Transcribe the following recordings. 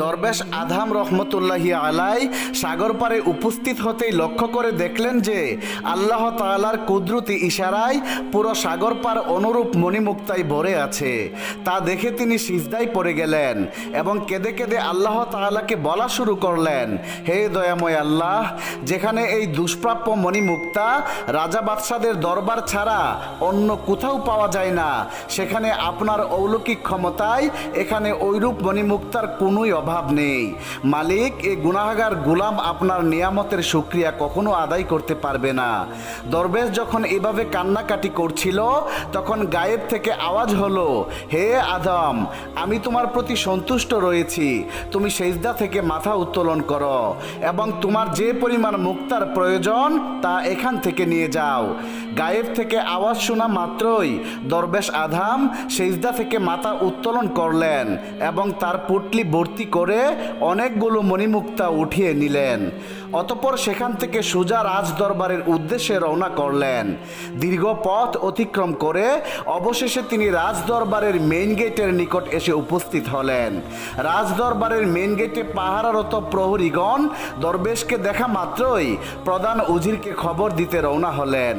দরবেশ আধাম রহমতুল্লাহি আলাই সাগর পারে উপস্থিত হতেই লক্ষ্য করে দেখলেন যে আল্লাহ তাআলার কুদরতি ইশারায় পুরো সাগর পার অনুরূপ মণিমুক্তায় ভরে আছে। তা দেখে তিনি সিজদায় পড়ে গেলেন এবং কেঁদে কেঁদে আল্লাহ তাআলাকে বলা শুরু করলেন, হে দয়াময় আল্লাহ, যেখানে এই দুষ্প্রাপ্য মণিমুক্তা রাজা বাদশাদের দরবার ছাড়া অন্য কোথাও পাওয়া যায় না, সেখানে আপনার অলৌকিক ক্ষমতায় এখানে ঐরূপ মণিমুক্তার কোনোই অভাব নেই। মালিক, এ গুনাহগার গুলাম আপনার নিয়ামতের সুক্রিয়া কখনো আদায় করতে পারবে না। দরবেশ যখন এভাবে কান্নাকাটি করছিল, তখন গায়েব থেকে আওয়াজ হলো, হে আদম, আমি তোমার প্রতি সন্তুষ্ট রয়েছি। তুমি সেজদা থেকে মাথা উত্তোলন করো এবং তোমার যে পরিমাণ মুক্তার প্রয়োজন তা এখান থেকে নিয়ে যাও। গায়েব থেকে আওয়াজ শোনা মাত্রই দরবেশ আধাম সেজদা থেকে মাথা উত্তোলন করলেন এবং তার পুটলি ভর্তি করে অনেকগুলো মণিমুক্তা উঠিয়ে নিলেন। অতপর সেখান থেকে সোজা রাজ দরবারের উদ্দেশ্যে রওনা করলেন। দীর্ঘ পথ অতিক্রম করে অবশেষে তিনি রাজ দরবারের মেইন গেটের নিকট এসে উপস্থিত হলেন। রাজ দরবারের মেইন গেটে পাহারারত প্রহরীগণ দরবেশকে দেখা মাত্রই প্রধান উজিরকে খবর দিতে রওনা হলেন।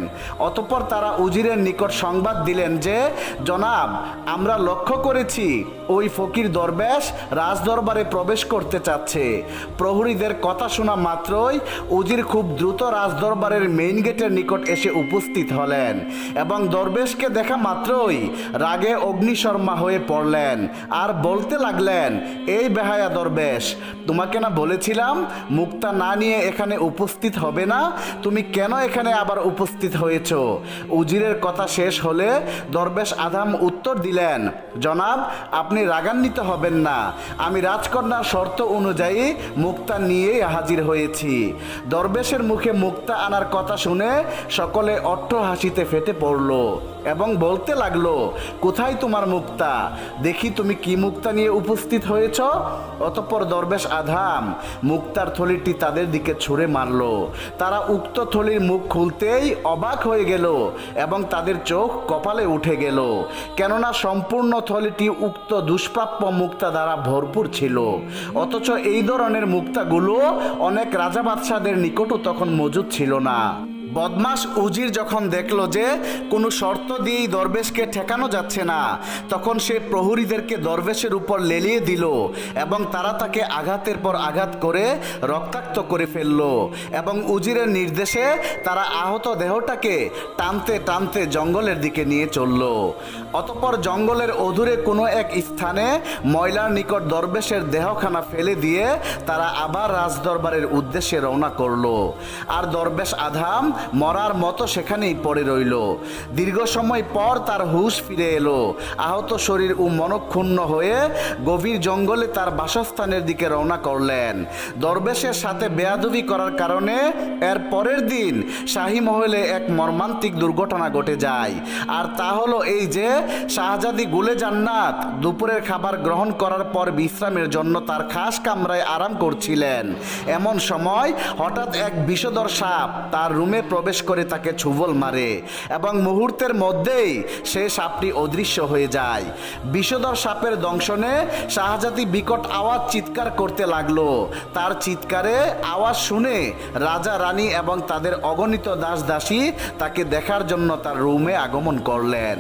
অতপর তারা উজিরের নিকট সংবাদ দিলেন যে, জনাব, আমরা লক্ষ্য করেছি, ওই ফকির দরবেশ রাজ প্রবেশ করতে চাচ্ছে। প্রহরীদের কথা শোনা মাত্রই উজির খুব দ্রুত রাজদরবারের মেইন গেটের নিকট এসে উপস্থিত হলেন এবং দরবেশকে দেখা মাত্রই রাগে অগ্নিশর্মা হয়ে পড়লেন আর বলতে লাগলেন, এই বেহায়া দরবেশ, তোমাকে না বলেছিলাম মুক্তা না নিয়ে এখানে উপস্থিত হবে না? তুমি কেন এখানে আবার উপস্থিত হয়েছ? উজিরের কথা শেষ হলে দরবেশ আধাম উত্তর দিলেন, জনাব, আপনি রাগান্বিত হবেন না। আমি রাজকন্যার শর্ত অনুযায়ী মুক্তা নিয়েই হাজির হয়েছি। দরবেশের মুখে মুক্তা আনার কথা শুনে সকলে অট্ট হাসিতে ফেটে পড়ল। এবং বলতে লাগল, কোথায় তোমার মুক্তা? দেখি তুমি কি মুক্তা নিয়ে উপস্থিত হয়েছ? অতঃপর দরবেশ আধাম মুক্তার থলিটি তাদের দিকে ছুঁড়ে মারল। তারা উক্ত থলির মুখ খুলতেই অবাক হয়ে গেল এবং তাদের চোখ কপালে উঠে গেল। কেননা সম্পূর্ণ থলিটি উক্ত দুষ্প্রাপ্য মুক্তা দ্বারা ভরপুর ছিল। অথচ এই ধরনের মুক্তাগুলো অনেক রাজা বাদশাদের নিকটও তখন মজুদ ছিল না। বদমাস উজির যখন দেখল যে কোনো শর্ত দিয়েই দরবেশকে ঠেকানো যাচ্ছে না, তখন সে প্রহরীদেরকে দরবেশের উপর লেলিয়ে দিল এবং তারা তাকে আঘাতের পর আঘাত করে রক্তাক্ত করে ফেলল এবং উজিরের নির্দেশে তারা আহত দেহটাকে টানতে টানতে জঙ্গলের দিকে নিয়ে চলল। অতপর জঙ্গলের অধুরে কোনো এক স্থানে ময়লার নিকট দরবেশের দেহখানা ফেলে দিয়ে তারা আবার রাজদরবারের উদ্দেশ্যে রওনা করল। আর দরবেশ আধাম মরার মতো সেখানেই পড়ে রইল। দীর্ঘ সময় পর তার হুশ ফিরে এলো। আহত শরীর ও মনক্ষুণ্ণ হয়ে গভীর জঙ্গলে তার বাসস্থানের দিকে রওনা করলেন। দরবেশের সাথে বেয়াদবি করার কারণে এর পরের দিন শাহী মহলে এক মর্মান্তিক দুর্ঘটনা ঘটে যায়। আর তা হলো এই যে, শাহজাদি গুলে জান্নাত দুপুরের খাবার গ্রহণ করার পর বিশ্রামের জন্য তার খাস কামরায় আরাম করছিলেন। এমন সময় হঠাৎ এক বিষধর সাপ তার রুমে প্রবেশ করে তাকে ছুবল মারে এবং মুহূর্তের মধ্যেই সে সাপটি অদৃশ্য হয়ে যায়। বিষধর সাপের দংশনে শাহজাদি বিকট আওয়াজ চিৎকার করতে লাগল। তার চিৎকারে আওয়াজ শুনে রাজা, রানী এবং তাদের অগণিত দাস দাসী তাকে দেখার জন্য তার রুমে আগমন করলেন।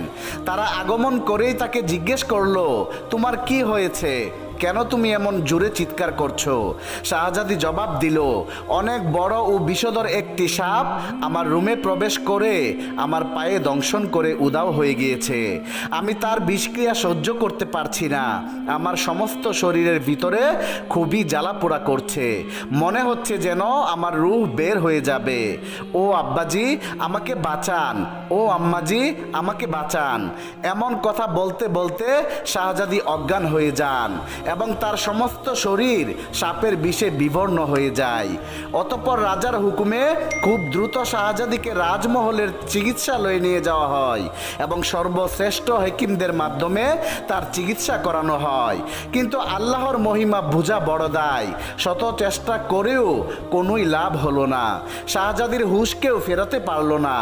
তারা আগমন করেই তাকে জিজ্ঞেস করল, তোমার কি হয়েছে? কেন তুমি এমন জোরে চিৎকার করছ? শাহজাদি জবাব দিল, অনেক বড় ও বিষধর একটি সাপ আমার রুমে প্রবেশ করে আমার পায়ে দংশন করে উদাও হয়ে গিয়েছে। আমি তার বিষক্রিয়া সহ্য করতে পারছি না। আমার সমস্ত শরীরের ভিতরে খুবই জ্বালা পোড়া করছে। মনে হচ্ছে যেন আমার রুহ বের হয়ে যাবে। ও আব্বাজি, আমাকে বাঁচান। ও আম্মাজি, আমাকে বাঁচান। এমন কথা বলতে বলতে শাহজাদি অজ্ঞান হয়ে যান। এবং তার সমস্ত শরীর সাপের বিষে বিবর্ণ হয়ে যায়। অতঃপর রাজার হুকুমে খুব দ্রুত শাহজাদিকে রাজমহলের চিকিৎসালয়ে নিয়ে যাওয়া হয় এবং সর্বশ্রেষ্ঠ হেকিমদের মাধ্যমে তার চিকিৎসা করানো হয়। কিন্তু আল্লাহর মহিমা বুঝা বড় দায়। শত চেষ্টা করেও কোনোই লাভ হলো না। শাহজাদির হুশকেও ফেরাতে পারল না।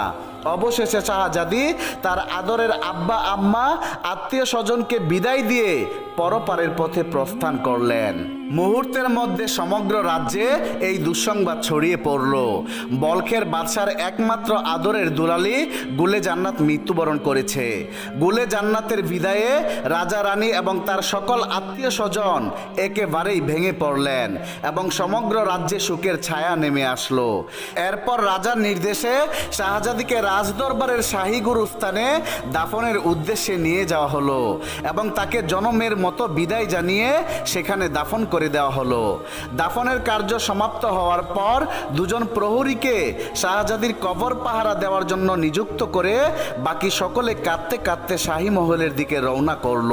অবশেষে শাহজাদি তার আদরের আব্বা আম্মা আত্মীয় স্বজনকে বিদায় দিয়ে পরপারের পথে প্রস্থান করলেন। মুহূর্তের মধ্যে সমগ্র রাজ্যে এই দুঃসংবাদ ছড়িয়ে পড়ল। বলখের বাদশার একমাত্র আদরের দুলালি গুলে জান্নাত মৃত্যুবরণ করেছে। গুলে জান্নাতের বিদায়ে রাজা, রানী এবং তার সকল আত্মীয় স্বজন একেবারেই ভেঙে পড়লেন এবং সমগ্র রাজ্যে সুখের ছায়া নেমে আসলো। এরপর রাজার নির্দেশে শাহজাদিকে রাজদরবারের শাহী গুরুস্থানে দাফনের উদ্দেশ্যে নিয়ে যাওয়া হলো এবং তাকে জনমের মতো বিদায় জানিয়ে সেখানে দাফন করে দেওয়া হলো। দাফনের কার্য সমাপ্ত হওয়ার পর দুজন প্রহরীকে শাহজাদির কবর পাহারা দেওয়ার জন্য নিযুক্ত করে বাকি সকলে কাঁদতে কাঁদতে শাহী মহলের দিকে রওনা করল।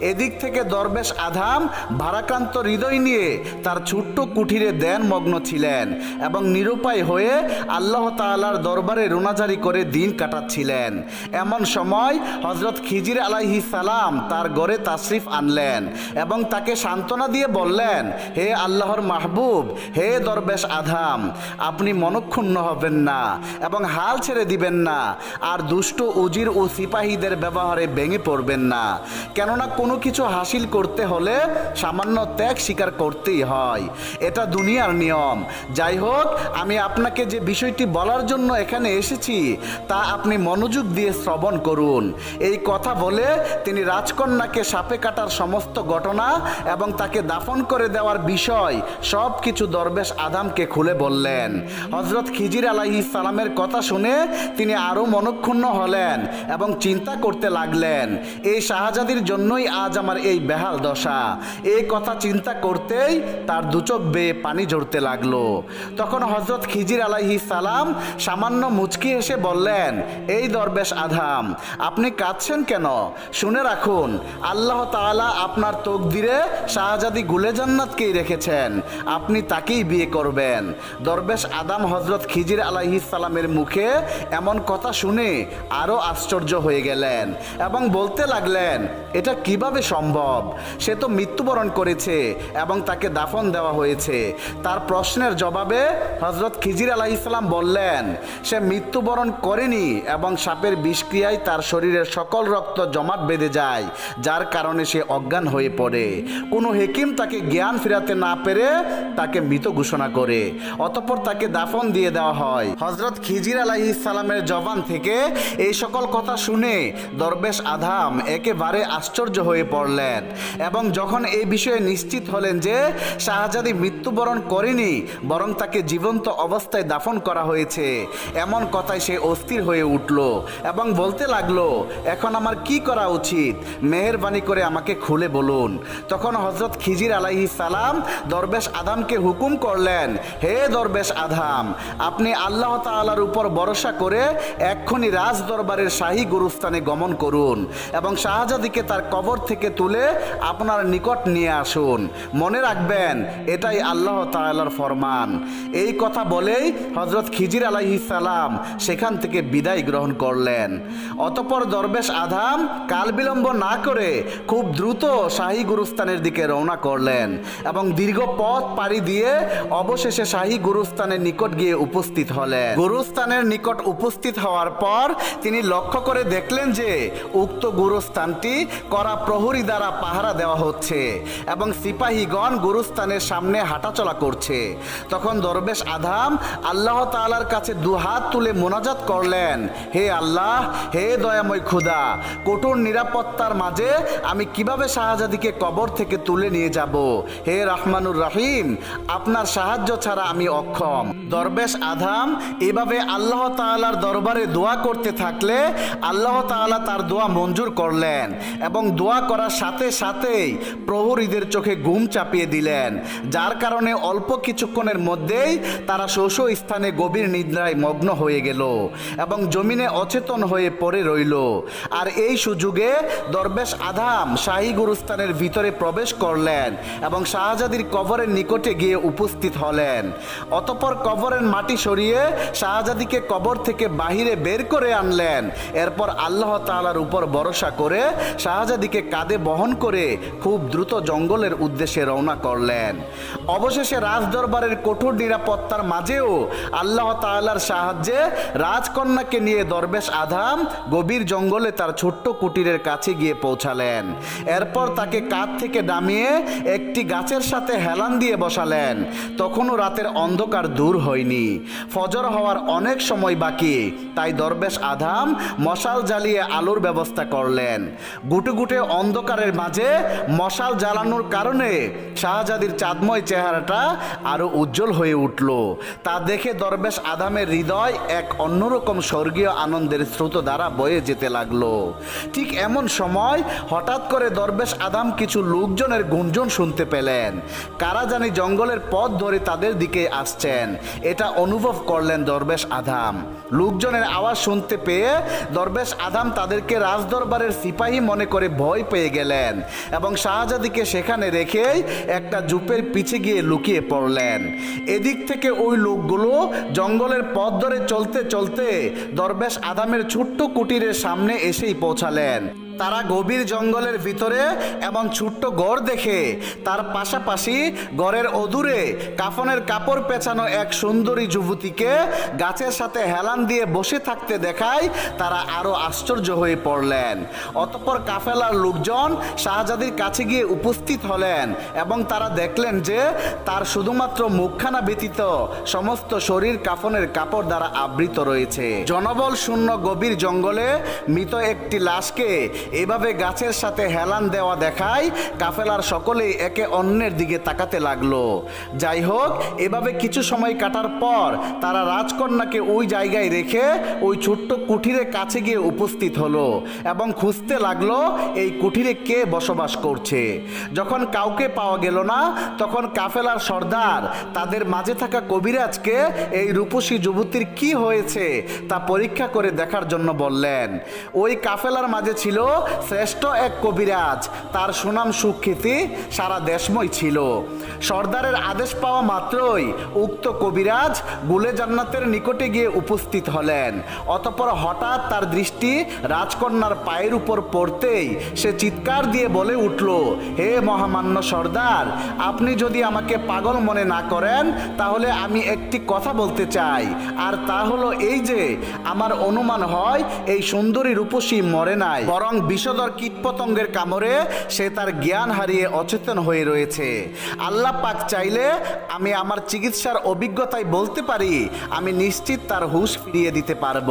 এদিক থেকে দরবেশ আধাম ভারাক্রান্ত হৃদয় নিয়ে তার ছোট্ট কুঠিরে দেন মগ্ন ছিলেন এবং নিরুপায় হয়ে আল্লাহ তাআলার দরবারে রোনাজারি করে দিন কাটাচ্ছিলেন। এমন সময় হজরত খিজির আলাইহি সালাম তার গড়ে তাশরিফ আনলেন এবং তাকে সান্ত্বনা দিয়ে বললেন, হে আল্লাহর মাহবুব, হে দরবেশ আধাম, আপনি মনক্ষুণ্ণ হবেন না এবং হাল ছেড়ে দিবেন না, আর দুষ্ট উজির ও সিপাহীদের ব্যবহারে ভেঙে পড়বেন না। কেননা কোনো কিছু হাসিল করতে হলে সামান্য ত্যাগ স্বীকার করতেই হয়। এটা দুনিয়ার নিয়ম। যাই হোক, আমি আপনাকে যে বিষয়টি বলার জন্য এখানে এসেছি, তা আপনি মনোযোগ দিয়ে শ্রবণ করুন। এই কথা বলে তিনি রাজকন্যাকে সাপে কাটার সমস্ত ঘটনা এবং তাকে দাফন করে দেওয়ার বিষয় সব কিছু দরবেশ আদামকে খুলে বললেন। হজরত খিজির আলাহি সালামের কথা শুনে তিনি আরও মনক্ষুণ্ণ হলেন এবং চিন্তা করতে লাগলেন, এই শাহজাদির জন্যই আজ আমার এই বেহাল দশা। এই কথা চিন্তা করতেই তার দুচোখ বেয়ে পানি ঝরতে লাগল। তখন হজরত খিজির আলাইহি সালাম সামান্য মুচকি এসে বললেন, এই দরবেশ আধাম আপনি কাঁদছেন কেন? শুনে রাখুন, আল্লাহ তাআলা আপনার তকদিরে শাহজাদি গুলে জান্নাতকেই রেখেছেন। আপনি তাকেই বিয়ে করবেন। দরবেশ আদাম হজরত খিজির আলাইহি সালামের মুখে এমন কথা শুনে আরও আশ্চর্য হয়ে গেলেন এবং বলতে লাগলেন, এটা কীভাবে সম্ভব? সে তো মৃত্যুবরণ করেছে এবং তাকে দাফন দেওয়া হয়েছে। তার প্রশ্নের জবাবে হজরত খিজির আলাহ ইসলাম বললেন, সে মৃত্যুবরণ করেনি এবং সাপের বিষক্রিয়ায় তার শরীরের সকল রক্ত জমাট বেঁধে যায়, যার কারণে সে অজ্ঞান হয়ে পড়ে। কোনো হেকিম তাকে জ্ঞান ফেরাতে না পেরে তাকে মৃত ঘোষণা করে। অতঃপর তাকে দাফন দিয়ে দেওয়া হয়। হজরত খিজির আলাহি ইসালামের জবান থেকে এই সকল কথা শুনে দরবেশ আধাম একেবারে আশ্চর্য হয়ে পড়লেন এবং যখন এই বিষয়ে নিশ্চিত হলেন যে শাহজাদি মৃত্যুবরণ করেনি, বরং তাকে জীবন্ত অবস্থায় দাফন করা হয়েছে, এমন কথায় সে অস্থির হয়ে উঠল এবং বলতে লাগল, এখন আমার কি করা উচিত? মেহরবানি করে আমাকে খুলে বলুন। তখন হজরত খিজির আলাইহি সালাম, দরবেশ আধামকে হুকুম করলেন, হে দরবেশ আধাম আপনি আল্লাহ তাআলার উপর ভরসা করে এক্ষুনি রাজ দরবারের শাহী গুরুস্থানে গমন করুন এবং শাহজাদিকে তার কবর থেকে তুলে আপনার নিকট নিয়ে আসুন। মনে রাখবেন, এটাই আল্লাহ তাআলার ফরমান। এই কথা বলেই হজরত খিজির আলাইহি সালাম সেখান থেকে বিদায় গ্রহণ করলেন। অতপর দরবেশ আধাম কাল বিলম্ব না করে খুব দ্রুত শাহী গুরুস্থানের দিকে রওনা করলেন। এবং দীর্ঘ পথ পাড়ি দিয়ে অবশেষে শাহী গুরুস্থানের নিকট গিয়ে উপস্থিত হলেন। গুরুস্থানের নিকট উপস্থিত হওয়ার পর তিনি লক্ষ্য করে দেখলেন যে উক্ত গুরুস্থানটি করা প্রহরী দ্বারা পাহারা দেওয়া হচ্ছে এবং সিপাহীগণ গুরুস্থানের সামনে হাঁটাচলা করছে। তখন দরবেশ আধাম আল্লাহ তালার কাছে দুহাত তুলে মোনাজাত করলেন, হে আল্লাহ, হে দয়াময় খুদা, কঠোর নিরাপত্তার মাঝে আমি কীভাবে শাহজাদিকে কবর থেকে তুলে নিয়ে যাব? হে রহমানুর রাহিম আপনার সাহায্য ছাড়া আমি অক্ষম। দরবেশ আধাম এভাবে আল্লাহ তালার দরবারে দোয়া করতে থাকলে আল্লাহ তাআলা তার দোয়া মঞ্জুর করলেন এবং দোয়া করার সাথে সাথেই প্রহরীদের চোখে ঘুম চাপিয়ে দিলেন। যার কারণে অল্প কিছুক্ষণের মধ্যেই তারা শোষ স্থানে গভীর নিদ্রায় মগ্ন হয়ে গেল এবং জমিনে অচেতন হয়ে পড়ে রইল। আর এই সুযোগে দরবেশ আধাম শাহী গুরুস্থানের ভিতরে প্রবেশ করলেন এবং শাহজাদির কবরের নিকটে গিয়ে উপস্থিত হলেন। অতপর কবর কবরের মাটি সরিয়ে শাহজাদিকে কবর থেকে বাহিরে বের করে আনলেন। এরপর আল্লাহ তাআলার উপর ভরসা করে শাহজাদিকে কাঁধে বহন করে খুব দ্রুত জঙ্গলের উদ্দেশ্যে রওনা করলেন। অবশেষে রাজদরবারের কঠোর নিরাপত্তার মাঝেও আল্লাহ তাআলার সাহায্যে রাজকন্যাকে নিয়ে দরবেশ আধাম গভীর জঙ্গলে তার ছোট্ট কুটিরের কাছে গিয়ে পৌঁছালেন। এরপর তাকে কাঁধ থেকে নামিয়ে একটি গাছের সাথে হেলান দিয়ে বসালেন। তখনও রাতের অন্ধকার দূর হয়নি। ফজর হওয়ার অনেক সময় বাকি। তাই দরবেশ আধাম মশাল জ্বালিয়ে আলোর ব্যবস্থা করলেন। গুটে গুটে অন্ধকারের মাঝে মশাল জ্বালানোর কারণে শাহজাদির চাঁদময় চেহারাটা আরও উজ্জ্বল হয়ে উঠল। তা দেখে দরবেশ আধামের হৃদয় এক অন্যরকম স্বর্গীয় আনন্দের স্রোত দ্বারা বয়ে যেতে লাগল। ঠিক এমন সময় হঠাৎ করে দরবেশ আদাম কিছু লোকজনের গুঞ্জন শুনতে পেলেন। কারা জানি জঙ্গলের পথ ধরে তাদের দিকে আসছেন। এটা অনুভব করলেন দরবেশ আদাম। লোকজনের আওয়াজ শুনতে পেয়ে দরবেশ আদাম তাদেরকে রাজদরবারের সিপাহী মনে করে ভয় পেয়ে গেলেন এবং শাহজাদিকে সেখানে রেখেই একটা জুপের পিছে গিয়ে লুকিয়ে পড়লেন। এদিক থেকে ওই লোকগুলো জঙ্গলের পথ ধরে চলতে চলতে দরবেশ আদামের ছোট্ট কুটিরের সামনে এসেই পৌঁছালেন। তারা গভীর জঙ্গলের ভিতরে এবং ছোট্ট গড় দেখে। তার পাশাপাশি গড়ের অদূরে কাফনের কাপড় পেঁচানো এক সুন্দরী যুবতীকে গাছের সাথে হেলান দিয়ে বসে থাকতে দেখায় তারা আরও আশ্চর্য হয়ে পড়লেন। অতঃপর কাফেলার লোকজন শাহজাদির কাছে গিয়ে উপস্থিত হলেন এবং তারা দেখলেন যে তার শুধুমাত্র মুখখানা ব্যতীত সমস্ত শরীর কাফনের কাপড় দ্বারা আবৃত রয়েছে। জনবল শূন্য গভীর জঙ্গলে মৃত একটি লাশকে এভাবে গাছের সাথে হেলান দেওয়া দেখায় কাফেলার সকলেই একে অন্যের দিকে তাকাতে লাগল। যাই হোক, এভাবে কিছু সময় কাটার পর তারা রাজকন্যাকে ওই জায়গায় রেখে ওই ছোট্ট কুঠিরে কাছে গিয়ে উপস্থিত হলো এবং খুঁজতে লাগল এই কুঠিরে কে বসবাস করছে। যখন কাউকে পাওয়া গেল না, তখন কাফেলার সর্দার তাদের মাঝে থাকা কবিরাজকে এই রূপসী যুবতীর কি হয়েছে তা পরীক্ষা করে দেখার জন্য বললেন। ওই কাফেলার মাঝে ছিল শ্রেষ্ঠ এক কবিরাজ। তার সুনাম সুখ্যাতি সারা দেশময় ছিল। সর্দারের আদেশ পাওয়া মাত্রই উক্ত কবিরাজ গুলে জান্নাতের নিকটে গিয়ে উপস্থিত হলেন। অতপর হঠাৎ তার দৃষ্টি রাজকন্যার পায়ের উপর পড়তেই সে চিৎকার দিয়ে বলে উঠল, হে মহামান্য সর্দার, আপনি যদি আমাকে পাগল মনে না করেন, তাহলে আমি একটি কথা বলতে চাই। আর তা হলো এই যে, আমার অনুমান হয় এই সুন্দরী রূপসী মরে নাই, বরং বিষধর কীটপতঙ্গের কামড়ে সে তার জ্ঞান হারিয়ে অচেতন হয়ে রয়েছে। আল্লাহ পাক চাইলে আমি আমার চিকিৎসার অভিজ্ঞতায় বলতে পারি, আমি নিশ্চিত তার হুঁশ ফিরিয়ে দিতে পারব।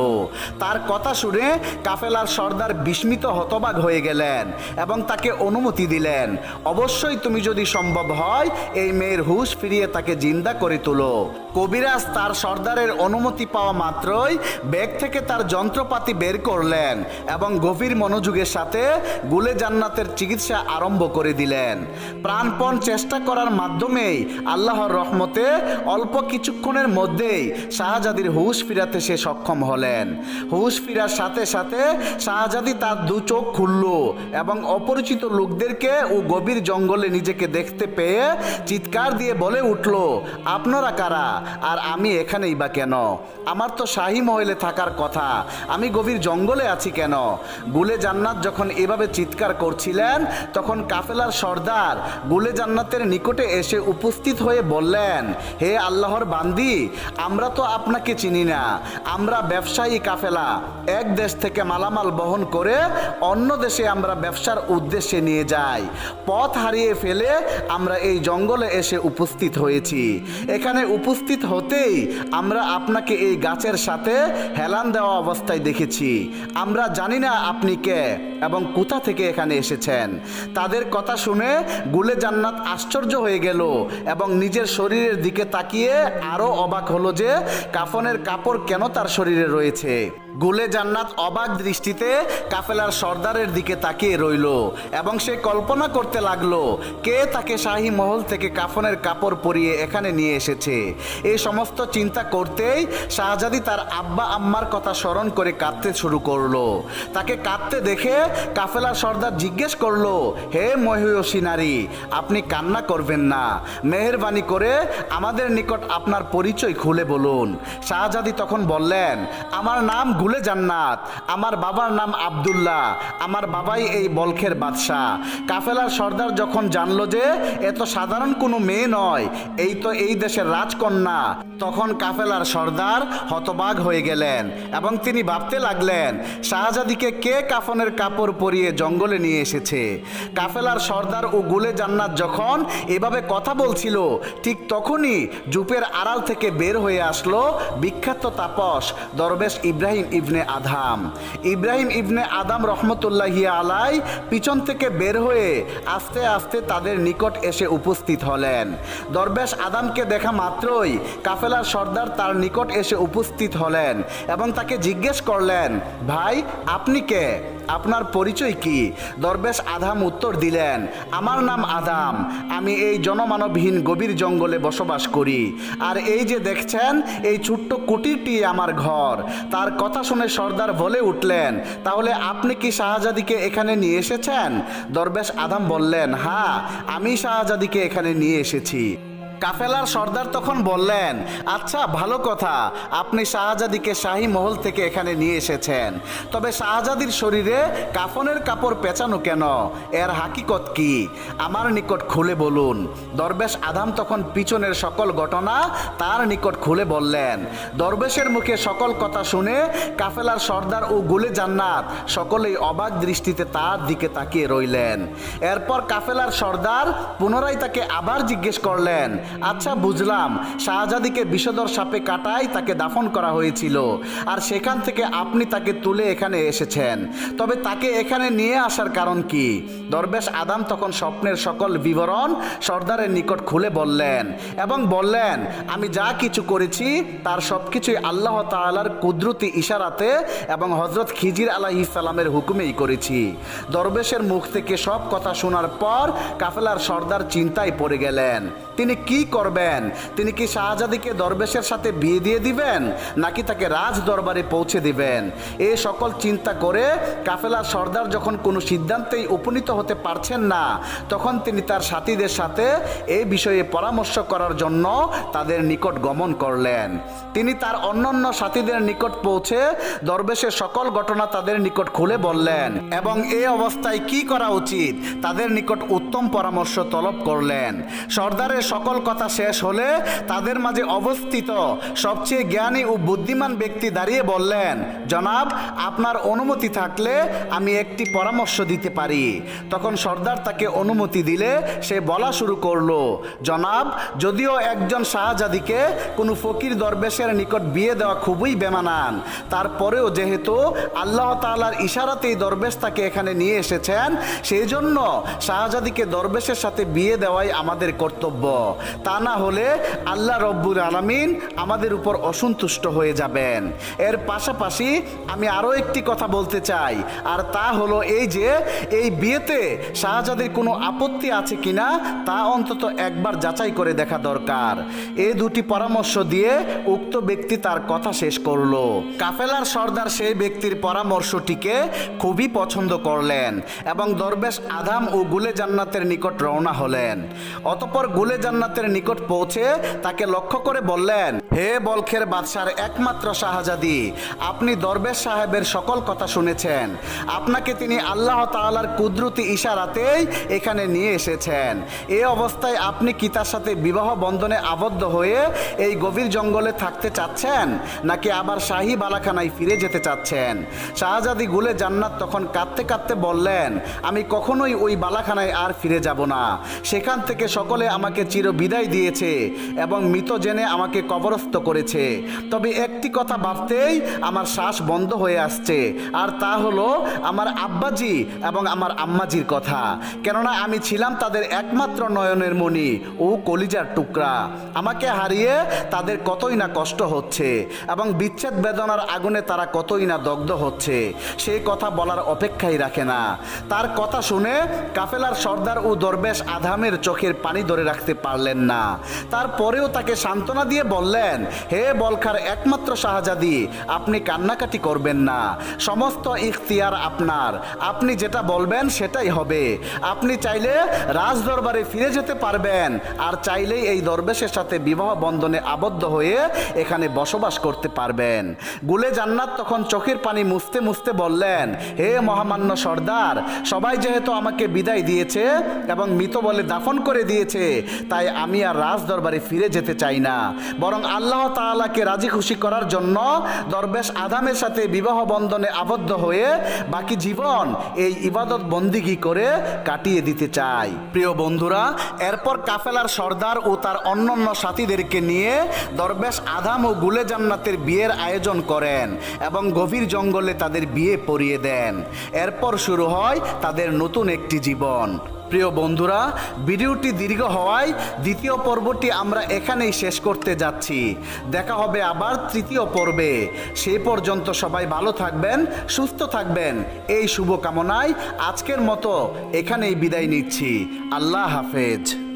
তার কথা শুনে কাফেলার সর্দার বিস্মিত হতবাক হয়ে গেলেন এবং তাকে অনুমতি দিলেন, অবশ্যই তুমি যদি সম্ভব হয়, এই মেয়ের হুঁশ ফিরিয়ে তাকে জিন্দা করে তোলো। কবিরাজ তার সর্দারের অনুমতি পাওয়া মাত্রই ব্যাগ থেকে তার যন্ত্রপাতি বের করলেন এবং গভীর মনোযোগের সাথে গুলে জান্নাতের চিকিৎসা আরম্ভ করে দিলেন। প্রাণপণ চেষ্টা করার মাধ্যমেই আল্লাহর রহমতে অল্প কিছুক্ষণের মধ্যেই শাহজাদির হুশ ফিরাতে সে সক্ষম হলেন। হুশ ফিরার সাথে সাথে শাহজাদি তার দু চোখ খুলল এবং অপরিচিত লোকদেরকে ও গভীর জঙ্গলে নিজেকে দেখতে পেয়ে চিৎকার দিয়ে বলে উঠল, আপনারা কারা? আর আমি এখানেই বা কেন? আমার তো শাহী মহলে থাকার কথা। আমি গভীর জঙ্গলে আছি কেন? গুলে জান্নাত যখন এভাবে চিৎকার করছিলেন, তখন কাফেলার সর্দার গুলে জান্নাতের নিকটে এসে উপস্থিত হয়ে বললেন, হে আল্লাহর বান্দি, আমরা তো আপনাকে চিনি না। আমরা ব্যবসায়ী কাফেলা। এক দেশ থেকে মালামাল বহন করে অন্য দেশে আমরা ব্যবসার উদ্দেশ্যে নিয়ে যাই। পথ হারিয়ে ফেলে আমরা এই জঙ্গলে এসে উপস্থিত হয়েছি। এখানে উপস্থিত হতেই আমরা আপনাকে এই গাছের সাথে হেলান দেওয়া অবস্থায় দেখেছি। আমরা জানি না আপনি কে। এবং কোথা থেকে এখানে এসেছেন? তাদের কথা শুনে গুলে জান্নাত আশ্চর্য হয়ে গেল এবং নিজের শরীরের দিকে তাকিয়ে আরও অবাক হলো যে কাফনের কাপড় কেন তার শরীরে রয়েছে? গুলে জান্নাত অবাক দৃষ্টিতে কাফেলার সর্দারের দিকে তাকিয়ে রইল এবং সে কল্পনা করতে লাগল, কে তাকে শাহী মহল থেকে কাফনের কাপড় পরিয়ে এখানে নিয়ে এসেছে? এই সমস্ত চিন্তা করতেই শাহজাদি তার আব্বা আম্মার কথা স্মরণ করে কাঁদতে শুরু করল। তাকে কাঁদতে দেখে কাফেলার সর্দার জিজ্ঞেস করল, হে মহিষী নারী, আপনি কান্না করবেন না। মেহরবানি করে আমাদের নিকট আপনার পরিচয় খুলে বলুন। শাহজাদি তখন বললেন, আমার নাম গুলে জান্নাত, আমার বাবার নাম আব্দুল্লাহ, আমার বাবাই এই বলখের বাদশাহ। কাফেলার সর্দার যখন জানলো যে এত সাধারণ কোনো মেয়ে নয়, এই তো এই দেশের রাজকন্যা, তখন কাফেলার সর্দার হতবাগ হয়ে গেলেন এবং তিনি ভাবতে লাগলেন, শাহজাদিকে কে কাফনের কাপড় পরিয়ে জঙ্গলে নিয়ে এসেছে। কাফেলার সর্দার ও গুলে জান্নাত যখন এভাবে কথা বলছিল, ঠিক তখনই জুপের আড়াল থেকে বের হয়ে আসলো বিখ্যাত তাপস, দরবেশ ইব্রাহিম ইবনে আধাম ইব্রাহিম ইবনে আদাম রহমতুল্লাহি আলাই পিছন থেকে বের হয়ে আস্তে আস্তে তাদের নিকট এসে উপস্থিত হলেন। দরবেশ আদামকে দেখা মাত্রই কাফেলার সর্দার তার নিকট এসে উপস্থিত হলেন এবং তাকে জিজ্ঞেস করলেন, ভাই, আপনি কে? আপনার পরিচয় কি? দরবেশ আধাম উত্তর দিলেন, আমার নাম আদাম আমি এই জনমানবহীন গভীর জঙ্গলে বসবাস করি। আর এই যে দেখছেন, এই ছোট্ট কুটিরটি আমার ঘর। তার কথা শুনে সর্দার বলে উঠলেন, তাহলে আপনি কি শাহজাদিকে এখানে নিয়ে এসেছেন? দরবেশ আদাম বললেন হ্যাঁ আমি শাহজাদিকে এখানে নিয়ে এসেছি। কাফেলার সর্দার তখন বললেন আচ্ছা ভালো কথা। আপনি শাহজাদিকে শাহী মহল থেকে এখানে নিয়ে এসেছেন। তবে শাহজাদির শরীরে কাফনের কাপড় পেঁচানো কেন? এর হাকিকত কি? আমার নিকট খুলে বলুন। দরবেশ আদাম তখন পিছনের সকল ঘটনা তার নিকট খুলে বললেন। দরবেশের মুখে সকল কথা শুনে কাফেলার সর্দার ও গুলে জান্নাত সকলেই অবাক দৃষ্টিতে তার দিকে তাকিয়ে রইলেন। এরপর কাফেলার সর্দার পুনরায় তাকে আবার জিজ্ঞেস করলেন আচ্ছা বুঝলাম। শাহজাদিকে বিষধর সাপে কাটাই তাকে দাফন করা হয়েছিল আর সেখান থেকে আপনি তাকে তুলে এখানে এসেছেন। তবে তাকে এখানে নিয়ে আসার কারণ কি? দরবেশ আদাম তখন স্বপ্নের সকল বিবরণ সর্দারের নিকট খুলে বললেন এবং বললেন, আমি যা কিছু করেছি, তার সব কিছুই আল্লাহ তাআলার কুদরতি ইশারাতে এবং হজরত খিজির আলাহি সালামের হুকুমেই করেছি। দরবেশের মুখ থেকে সব কথা শোনার পর কাফেলার সর্দার চিন্তায় পড়ে গেলেন। তিনি কি করবেন? তিনি কি শাহজাদিকে দরবেশের সাথে বিয়ে দিয়ে দিবেন? নাকি তাকে রাজ দরবারে পৌঁছে দিবেন? এই সকল চিন্তা করে কাফেলার সর্দার যখন কোনো সিদ্ধান্তেই উপনীত হতে পারছেন না, তখন তিনি তার সাথীদের সাথে এই বিষয়ে পরামর্শ করার জন্য তাদের নিকট গমন করলেন। তিনি তার অন্যান্য সাথীদের নিকট পৌঁছে দরবেশের সকল ঘটনা তাদের নিকট খুলে বললেন এবং এ অবস্থায় কি করা উচিত? তাদের নিকট উত্তম পরামর্শ তলব করলেন। সর্দারের সকল কথা শেষ হলে তাদের মাঝে অবস্থিত সবচেয়ে জ্ঞানী ও বুদ্ধিমান ব্যক্তি দাঁড়িয়ে বললেন, জনাব, আপনার অনুমতি থাকলে আমি একটি পরামর্শ দিতে পারি। তখন সর্দার তাকে অনুমতি দিলে সে বলা শুরু করল, জনাব, যদিও একজন শাহজাদিকে কোনো ফকির দরবেশের নিকট বিয়ে দেওয়া খুবই বেমানান, তারপরেও যেহেতু আল্লাহ তাআলার ইশারাতেই দরবেশ তাকে এখানে নিয়ে এসেছেন, সেই জন্য শাহজাদিকে দরবেশের সাথে বিয়ে দেওয়াই আমাদের কর্তব্য। তা না হলে আল্লাহ রব্বুল আলমিন আমাদের উপর অসন্তুষ্ট হয়ে যাবেন। এর পাশাপাশি আমি আরও একটি কথা বলতে চাই, আর তা হলো এই যে, এই বিয়েতে শাহজাদির কোনো আপত্তি আছে কিনা, তা অন্তত একবার যাচাই করে দেখা দরকার। এই দুটি পরামর্শ দিয়ে উক্ত ব্যক্তি তার কথা শেষ করল। কাফেলার সর্দার সেই ব্যক্তির পরামর্শটিকে খুবই পছন্দ করলেন এবং দরবেশ আধাম ও গুলে জান্নাতের নিকট রওনা হলেন। অতপর গুলে জান্নাতের নিকট পৌঁছে তাকে লক্ষ্য করে বললেন, হে বলখের বাদশার একমাত্র শাহজাদি, আপনি দরবেশ সাহেবের সকল কথা শুনেছেন। আপনাকে তিনি আল্লাহ তাআলার কুদরতি ইশারাতেই এখানে নিয়ে এসেছেন। এই অবস্থায় আপনি কি তার সাথে বিবাহ বন্ধনে আবদ্ধ হয়ে এই গভীর জঙ্গলে থাকতে চাচ্ছেন, নাকি আবার শাহী বালাখানায় ফিরে যেতে চাচ্ছেন? শাহজাদি গুলে জান্নাত তখন কাঁদতে কাঁদতে বললেন, আমি কখনোই ওই বালাখানায় আর ফিরে যাব না। সেখান থেকে সকলে আমাকে চির বিদায় দিয়েছে এবং মৃত জেনে আমাকে কবরস্থ করেছে। তবে একটি কথা ভাবতেই আমার শ্বাস বন্ধ হয়ে আসছে। আর তা হলো আমার আব্বাজি এবং আমার আম্মাজির কথা। কেননা আমি ছিলাম তাদের একমাত্র নয়নের মণি ও কলিজার টুকরা। আমাকে হারিয়ে তাদের কতই না কষ্ট হচ্ছে এবং বিচ্ছেদ বেদনার আগুনে তারা কতই না দগ্ধ হচ্ছে, সেই কথা বলার অপেক্ষাই রাখে না। তার কথা শুনে কাফেলার সর্দার ও দরবেশ আধামের চোখের পানি ধরে রাখতে পারলেন না। তারপরেও তাকে সান্ত্বনা দিয়ে বললেন, হে বলখার একমাত্র শাহজাদি, আপনি কান্নাকাটি করবেন না। সমস্ত ইখতিয়ার আপনার। আপনি যেটা বলবেন সেটাই হবে। আপনি চাইলে রাজ দরবারে ফিরে যেতে পারবেন, আর চাইলেই এই দরবেশের সাথে বিবাহ বন্ধনে আবদ্ধ হয়ে এখানে বসবাস করতে পারবেন। গুলে জান্নাত তখন চোখের পানি মুছতে মুছতে বললেন, হে মহামান্য সর্দার, সবাই যেহেতু আমাকে বিদায় দিয়েছে এবং মৃত বলে দাফন করে দিয়েছে, তাই আমি আর রাজ দরবারে ফিরে যেতে চাই না। বরং আল্লাহ তাআলাকে রাজি খুশি করার জন্য দরবেশ আদামের সাথে বিবাহ বন্ধনে আবদ্ধ হয়ে বাকি জীবন এই ইবাদত বন্দিগি করে কাটিয়ে দিতে চাই। প্রিয় বন্ধুরা, এরপর কাফেলার সর্দার ও তার অন্যান্য সাথীদেরকে নিয়ে দরবেশ আদাম ও গুলে জান্নাতের বিয়ের আয়োজন করেন এবং গভীর জঙ্গলে তাদের বিয়ে পরিয়ে দেন। এরপর শুরু হয় তাদের নতুন একটি জীবন। প্রিয় বন্ধুরা, ভিডিওটি দীর্ঘ হওয়ায় দ্বিতীয় পর্বটি আমরা এখানেই শেষ করতে যাচ্ছি। দেখা হবে আবার তৃতীয় পর্বে। সেই পর্যন্ত সবাই ভালো থাকবেন, সুস্থ থাকবেন। এই শুভকামনায় আজকের মতো এখানেই বিদায় নিচ্ছি। আল্লাহ হাফেজ।